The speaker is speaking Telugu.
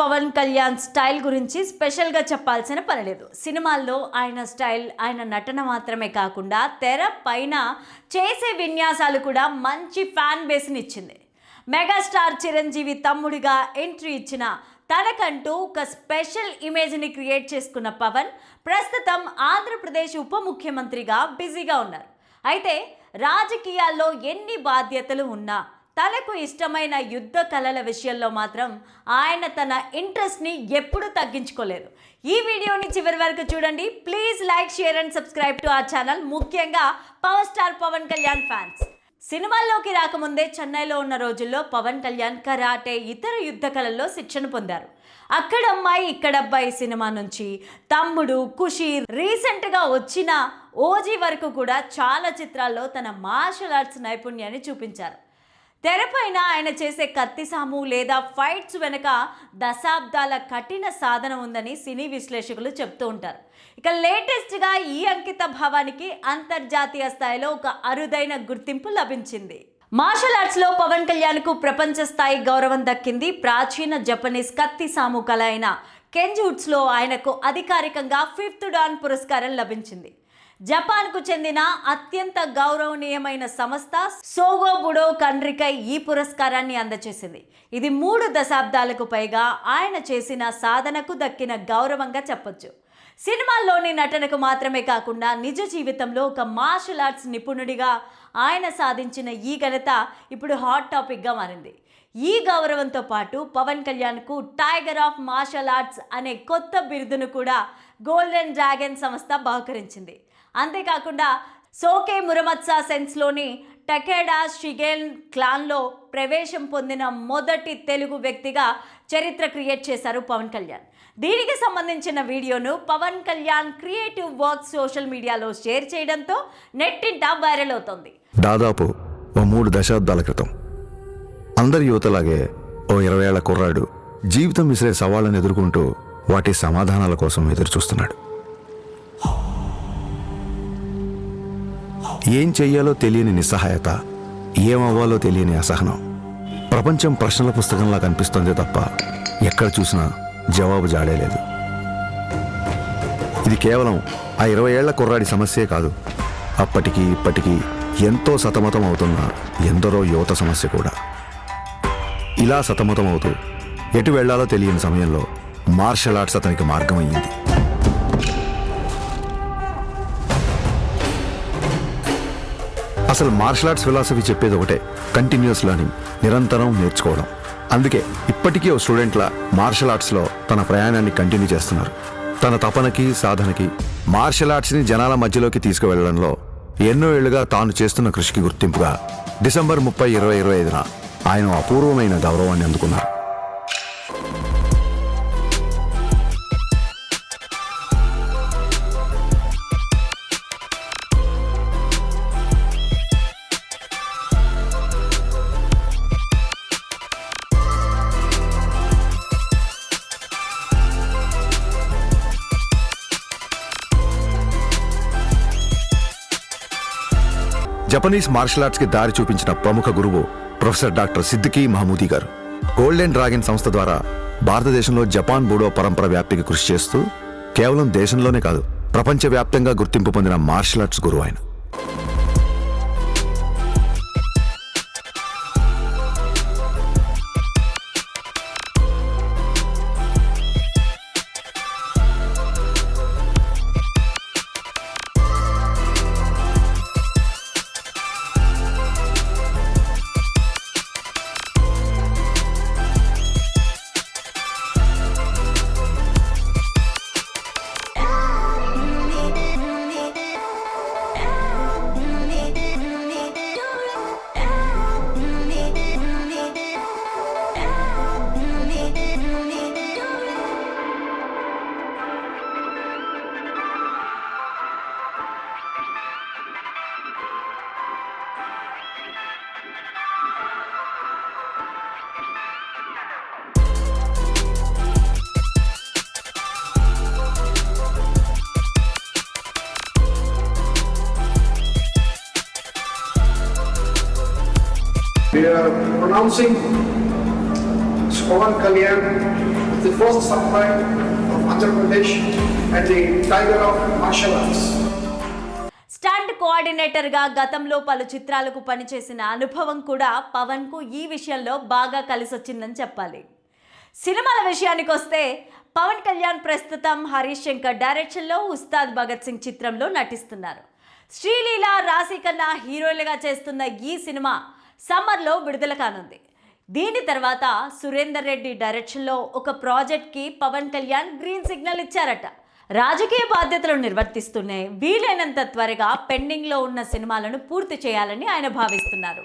పవన్ కళ్యాణ్ స్టైల్ గురించి స్పెషల్గా చెప్పాల్సిన పని లేదు. సినిమాల్లో ఆయన స్టైల్ ఆయన నటన మాత్రమే కాకుండా తెర పైన చేసే విన్యాసాలు కూడా మంచి ఫ్యాన్ బేస్ని ఇచ్చింది. మెగాస్టార్ చిరంజీవి తమ్ముడిగా ఎంట్రీ ఇచ్చిన తనకంటూ ఒక స్పెషల్ ఇమేజ్ని క్రియేట్ చేసుకున్న పవన్ ప్రస్తుతం ఆంధ్రప్రదేశ్ ఉప ముఖ్యమంత్రిగా బిజీగా ఉన్నారు. అయితే రాజకీయాల్లో ఎన్ని బాధ్యతలు ఉన్నా తనకు ఇష్టమైన యుద్ధ కళల విషయంలో మాత్రం ఆయన తన ఇంట్రెస్ట్ని ఎప్పుడూ తగ్గించుకోలేదు. ఈ వీడియోని చివరి వరకు చూడండి. Please like share and subscribe to ఆ ఛానల్. ముఖ్యంగా power star Pawan Kalyan fans. సినిమాల్లోకి రాకముందే చెన్నైలో ఉన్న రోజుల్లో పవన్ కళ్యాణ్ కరాటే ఇతర యుద్ధ కళల్లో శిక్షణ పొందారు. అక్కడ అమ్మాయి సినిమా నుంచి తమ్ముడు ఖుషి రీసెంట్గా వచ్చిన ఓజీ వరకు కూడా చాలా చిత్రాల్లో తన మార్షల్ ఆర్ట్స్ నైపుణ్యాన్ని చూపించారు. తెరపైన ఆయన చేసే కత్తిసాము లేదా ఫైట్స్ వెనుక దశాబ్దాల కఠిన సాధన ఉందని సినీ విశ్లేషకులు చెప్తూ ఉంటారు. ఇక లేటెస్ట్గా ఈ అంకిత భావానికి అంతర్జాతీయ స్థాయిలో ఒక అరుదైన గుర్తింపు లభించింది. మార్షల్ ఆర్ట్స్లో పవన్ కళ్యాణ్కు ప్రపంచ స్థాయి గౌరవం దక్కింది. ప్రాచీన జపనీస్ కత్తి సాము కళ అయిన కెంజూట్స్లో ఆయనకు అధికారికంగా ఫిఫ్త్ డాన్ పురస్కారం లభించింది. జపాన్కు చెందిన అత్యంత గౌరవనీయమైన సంస్థ సోగో బుడో కండ్రికై ఈ పురస్కారాన్ని అందజేసింది ఇది మూడు దశాబ్దాలకు పైగా ఆయన చేసిన సాధనకు దక్కిన గౌరవంగా చెప్పొచ్చు. సినిమాల్లోని నటనకు మాత్రమే కాకుండా నిజ జీవితంలో ఒక మార్షల్ ఆర్ట్స్ నిపుణుడిగా ఆయన సాధించిన ఈ ఘనత ఇప్పుడు హాట్ టాపిక్గా మారింది. ఈ గౌరవంతో పాటు పవన్ కళ్యాణ్కు టైగర్ ఆఫ్ మార్షల్ ఆర్ట్స్ అనే కొత్త బిరుదును కూడా గోల్డెన్ డ్రాగన్ సంస్థ బహుకరించింది. అంతేకాకుండా సోకే మురమత్సా సెన్స్లోని టకేడా షిగేల్ క్లాన్లో ప్రవేశం పొందిన మొదటి తెలుగు వ్యక్తిగా చరిత్ర క్రియేట్ చేశారు పవన్ కళ్యాణ్. దీనికి సంబంధించిన వీడియోను Pawan Kalyan creative work social మీడియాలో షేర్ చేయడంతో నెట్టింట వైరల్ అవుతోంది. దాదాపు మూడు దశాబ్దాల క్రితం అందరి యువతలాగే ఓ ఇరవై ఏళ్ళ కుర్రాడు జీవితం విసిరే సవాళ్ళను ఎదుర్కొంటూ వాటి సమాధానాల కోసం ఎదురుచూస్తున్నాడు. ఏం చెయ్యాలో తెలియని నిస్సహాయత ఏమవ్వాలో తెలియని అసహనం. ప్రపంచం ప్రశ్నల పుస్తకంలా కనిపిస్తుంది తప్ప ఎక్కడ చూసినా జవాబు జాడేలేదు ఇది కేవలం ఆ ఇరవై ఏళ్ళ కుర్రాడి సమస్యే కాదు. అప్పటికి ఇప్పటికీ ఎంతో సతమతం అవుతున్న ఎందరో యువత సమస్య కూడా. ఇలా సతమతం అవుతూ ఎటు వెళ్ళాలో తెలియని సమయంలో మార్షల్ ఆర్ట్స్ అతనికి మార్గం అయ్యింది అసలు మార్షల్ ఆర్ట్స్ ఫిలాసఫీ చెప్పేది ఒకటే కంటిన్యూస్ లెర్నింగ్ నిరంతరం నేర్చుకోవడం. అందుకే ఇప్పటికీ ఓ స్టూడెంట్ల మార్షల్ ఆర్ట్స్లో తన ప్రయాణాన్ని కంటిన్యూ చేస్తున్నారు. తన తపనకి సాధనకి మార్షల్ ఆర్ట్స్ని జనాల మధ్యలోకి తీసుకువెళ్ళడంలో ఎన్నో ఏళ్ళుగా తాను చేస్తున్న కృషికి గుర్తింపుగా డిసెంబర్ ముప్పై ఇరవై ఇరవై ఐదున ఆయన అపూర్వమైన గౌరవాన్ని అందుకున్నారు. జపనీస్ మార్షల్ ఆర్ట్స్కి దారి చూపించిన ప్రముఖ గురువు ప్రొఫెసర్ డాక్టర్ సిద్దికీ మహమూదీ గారు. గోల్డెన్ డ్రాగన్ సంస్థ ద్వారా భారతదేశంలో జపాన్ బూడో పరంపర వ్యాప్తికి కృషి చేస్తూ కేవలం దేశంలోనే కాదు ప్రపంచవ్యాప్తంగా గుర్తింపు పొందిన మార్షల్ ఆర్ట్స్ గురువు ఆయన. We are pronouncing Pawan Kalyan, the first samurai of Andhra Pradesh and the tiger of martial arts. Stunt కోఆర్డినేటర్గా గతంలో పలు చిత్రాలకు పనిచేసిన అనుభవం కూడా పవన్కు ఈ విషయంలో బాగా కలిసొచ్చిందని చెప్పాలి సినిమాల విషయానికి వస్తే పవన్ కళ్యాణ్ ప్రస్తుతం హరీష్ శంకర్ డైరెక్షన్లో ఉస్తాద్ భగత్ సింగ్ చిత్రంలో నటిస్తున్నారు శ్రీలీల రాశికన్నా హీరోయిన్లుగా చేస్తున్న ఈ సినిమా సమ్మర్లో విడుదల కానుంది. దీని తర్వాత సురేందర్ రెడ్డి డైరెక్షన్లో ఒక ప్రాజెక్ట్కి పవన్ కళ్యాణ్ గ్రీన్ సిగ్నల్ ఇచ్చారట. రాజకీయ బాధ్యతలు నిర్వర్తిస్తూనే వీలైనంత త్వరగా పెండింగ్లో ఉన్న సినిమాలను పూర్తి చేయాలని ఆయన భావిస్తున్నారు.